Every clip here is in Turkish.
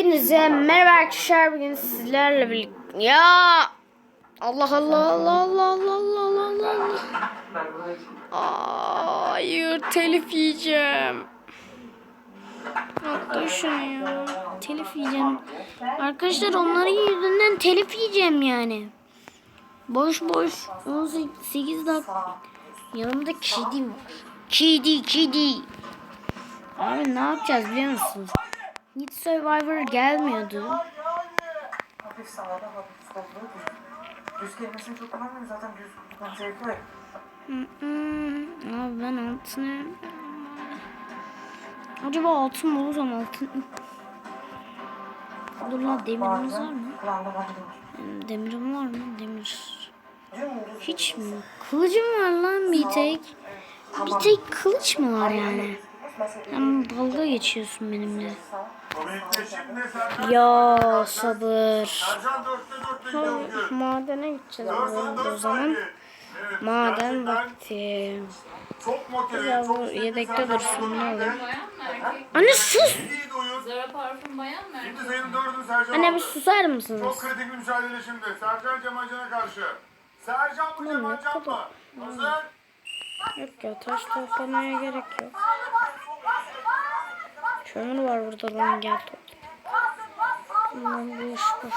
Hepinize merhaba arkadaşlar. Bugün sizlerle birlikte ya! Allah Allah Allah Allah Allah Allah Allah Allah Hayır telif yiyeceğim. Şunu ya. Telif yiyeceğim. Arkadaşlar onların yüzünden telif yiyeceğim yani. Boş boş. 18 dakika Yanımda kedi var. Kedi kedi. Abi ne yapacağız biliyor musunuz? Hiç Survivor gelmiyordu. Hafif sağda hafif solda düz. Düz kelimesini çok kullanmıyorum zaten düz konsepti var. Abi ben altını... Acaba altın bulursam altın... Dur lan demirimiz var mı? Demirim var mı? Demir. Dümdüz. Hiç mi? Kılıcım var lan bir tek. Bir tek kılıç mı var yani? Hem dalga geçiyorsun benimle. Ya sabır. Ha, madene gideceğiz o zaman. Maden vakti. Ya bu yedekte dursun ne olur. Anne sus. Zara parfüm bayan mı? Anne bir susar mısınız? Çok kritik bir mücadele şimdi. Sercan Cemacan'a karşı. Sercan mı Cemacan mı? Hazır. Yok ya taş toplamaya gerek yok. Kömür var burada lan gel Bundan bu iş boş.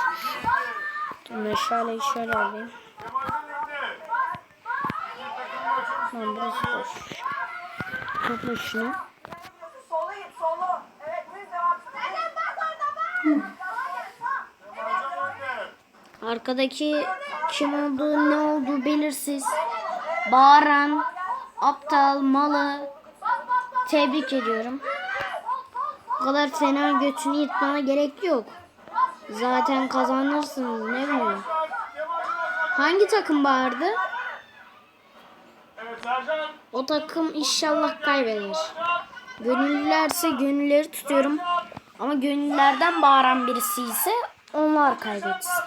Meşaleyi şöyle alayım. Lan burası boş. Topla şunu. Arkadaki kim olduğu ne olduğu belirsiz. Bağıran, aptal, malı tebrik ediyorum. Bu kadar fena götünü yırtmana gerek yok. Zaten kazanırsınız ne bileyim. Hangi takım bağırdı? O takım inşallah kaybeder. Gönüllülerse gönülleri tutuyorum. Ama gönüllülerden bağıran birisi ise onlar kaybetsin. 8-7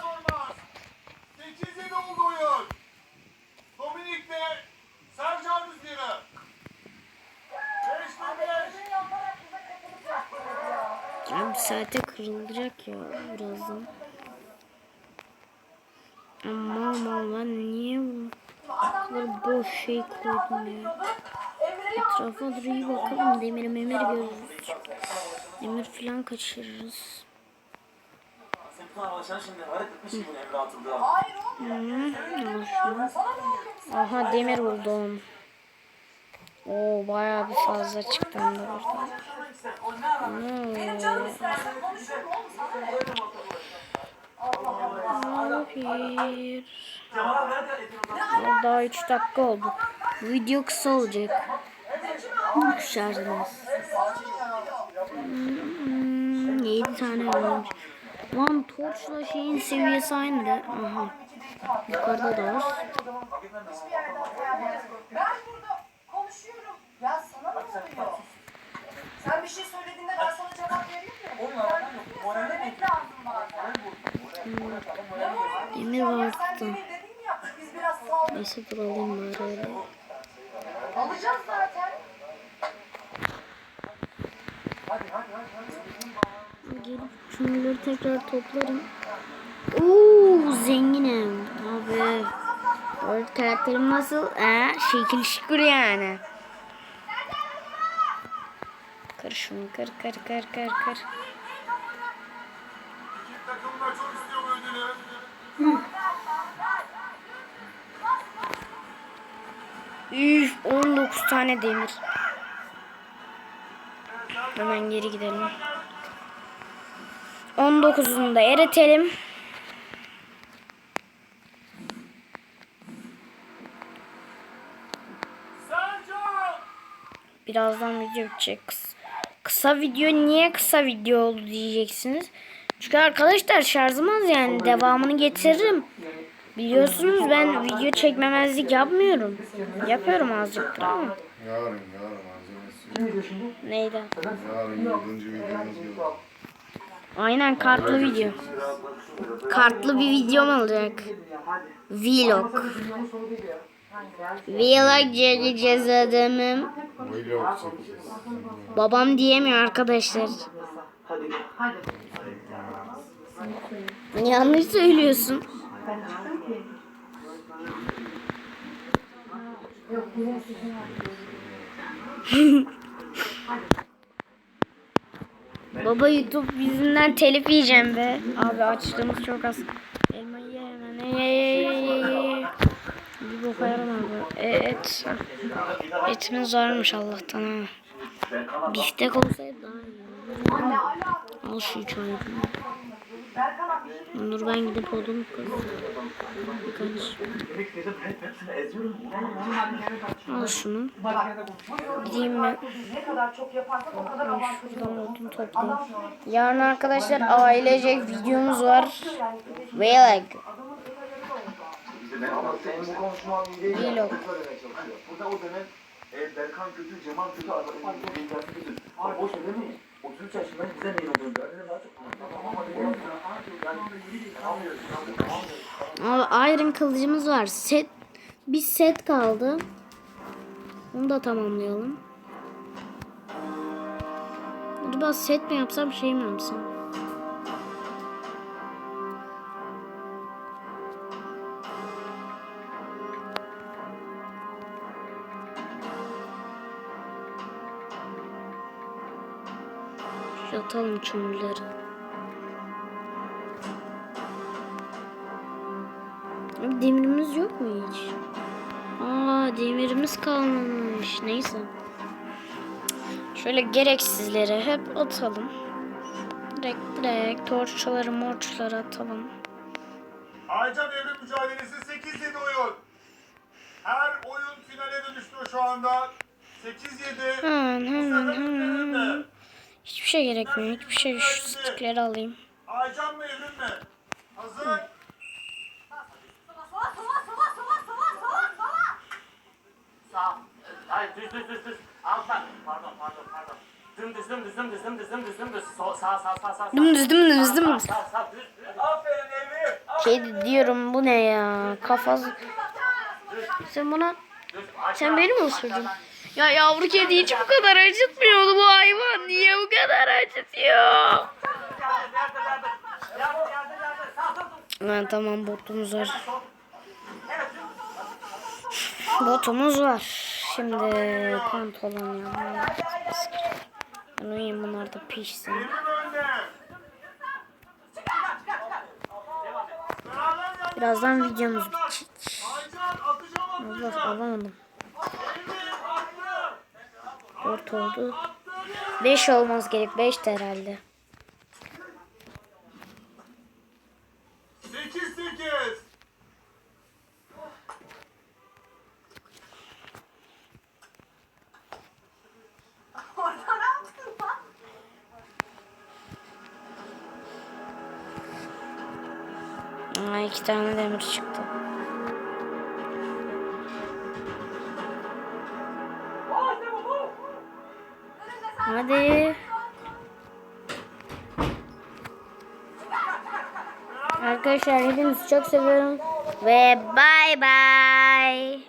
oldu oyun. Dominik de Sercan Rüzgar'ı. 5'te 5. Yani bir saate kırılacak ya birazdan. Ama ama ben niye bu kadar boş şey koydum ya. Etrafa dur iyi bakalım demir memir görürüz. Demir falan kaçırırız. Sen kulağına başlar şimdi. Hareket etmiş gibi Emre atıldı. Hı, al istersen onu alamam. Hmm. Benim canım istersen konuşurum oğlum sana ne? Allah Allah. Pir. Daha 3 dakika oldu. Video kısa olacak. Düşerdiniz. Hmm, 7 hmm, tane varmış. Lan torçla şeyin seviyesi aynı da. Aha. Yukarıda da var. Ben burada konuşuyorum. Ya sana ne oluyor? Bir şey söylediğinde ben sana cevap vereyim mi? Onunla yok. Moralde Söylemek lazım bazen. Demir Ya var sen tuttum. demin dedin ya biz biraz sağ Neyse dur alayım bari öyle. alacağız zaten. Gelip şunları tekrar toplarım. Oo zenginim. Abi. Orada karakterim nasıl? Ee, şekil şükür yani. Kır şunu kır kır kır kır kır. Ödülü. Üf 19 tane demir. Hemen geri gidelim. 19'unu da eritelim. Birazdan video bitecek. Kıs- Kısa video niye kısa video oldu diyeceksiniz. Çünkü arkadaşlar şarjım az yani devamını getiririm. Biliyorsunuz ben video çekmemezlik yapmıyorum. Yapıyorum azıcık ama. Yarın, yarın malzemesi. Neydi? Yarın yedinci videomuz geliyor. Aynen kartlı video. Kartlı bir videom olacak. Vlog. Vlog çekeceğiz adamım. Babam diyemiyor arkadaşlar. Hadi. Hadi. Yanlış söylüyorsun. Baba YouTube yüzünden telif yiyeceğim be. Abi açtığımız çok az. Elma ye hemen. Ye ye ye ye ye. Bir boka yaramaz bu. E, et. Etimiz varmış Allah'tan ha. Biftek olsaydı daha iyi. Al şu çayı. Dur ben gidip kırayım. Birkaç. Al şunu. Gideyim ben. Ne kadar çok yaparsak o kadar avantajlı Şuradan odun toplayayım. Yarın arkadaşlar ailecek videomuz var. Vlog. Ama senin bu konuşman iyi değil. Vlog. Burada o dönem e, Berkan kötü, Cemal kötü, adam kötü. Boş ödemeyin. 33 yaşındayım bize neyin olduğunu gördüm. Daha çok Tamam Abi Iron kılıcımız var. Set bir set kaldı. Onu da tamamlayalım. Acaba set mi yapsam şey mi yapsam? Yatalım kömürleri. Demirimiz yok mu hiç? Aa demirimiz kalmamış. Neyse. Şöyle gereksizleri hep atalım. Direkt direkt torçları morçları atalım. Aycan Evrim mücadelesi 8-7 oyun. Her oyun finale dönüştü şu anda. 8-7. Hemen hemen hemen. Hiçbir şey gerekmiyor. Hiçbir şey şu stickleri alayım. Aycan mı Evrim mi? Hazır. Sağ. Hayır düz düz düz düz. Alttan. Pardon pardon pardon. Dümdüz dümdüz dümdüz dümdüz dümdüz dümdüz. Sol sağ sağ sağ sağ. Dümdüz dümdüz dümdüz. Sağ sağ düz düz. Aferin Emir. Şey diyorum bu ne ya? Kafası. Sen buna sen beni mi ısırdın? Ya yavru kedi hiç bu kadar acıtmıyordu bu hayvan. Niye bu kadar acıtıyor? Ha, tamam botumuz var. Botumuz var. Şimdi pantolon ya. Ben uyuyayım bunlar da pişsin. Birazdan videomuz bitecek. Allah alamadım. Evrim attı. 4 oldu. 5 olmaz gerek. 5 herhalde. İki tane demir çıktı. Hadi. Arkadaşlar hepinizi çok seviyorum. Ve bay bay.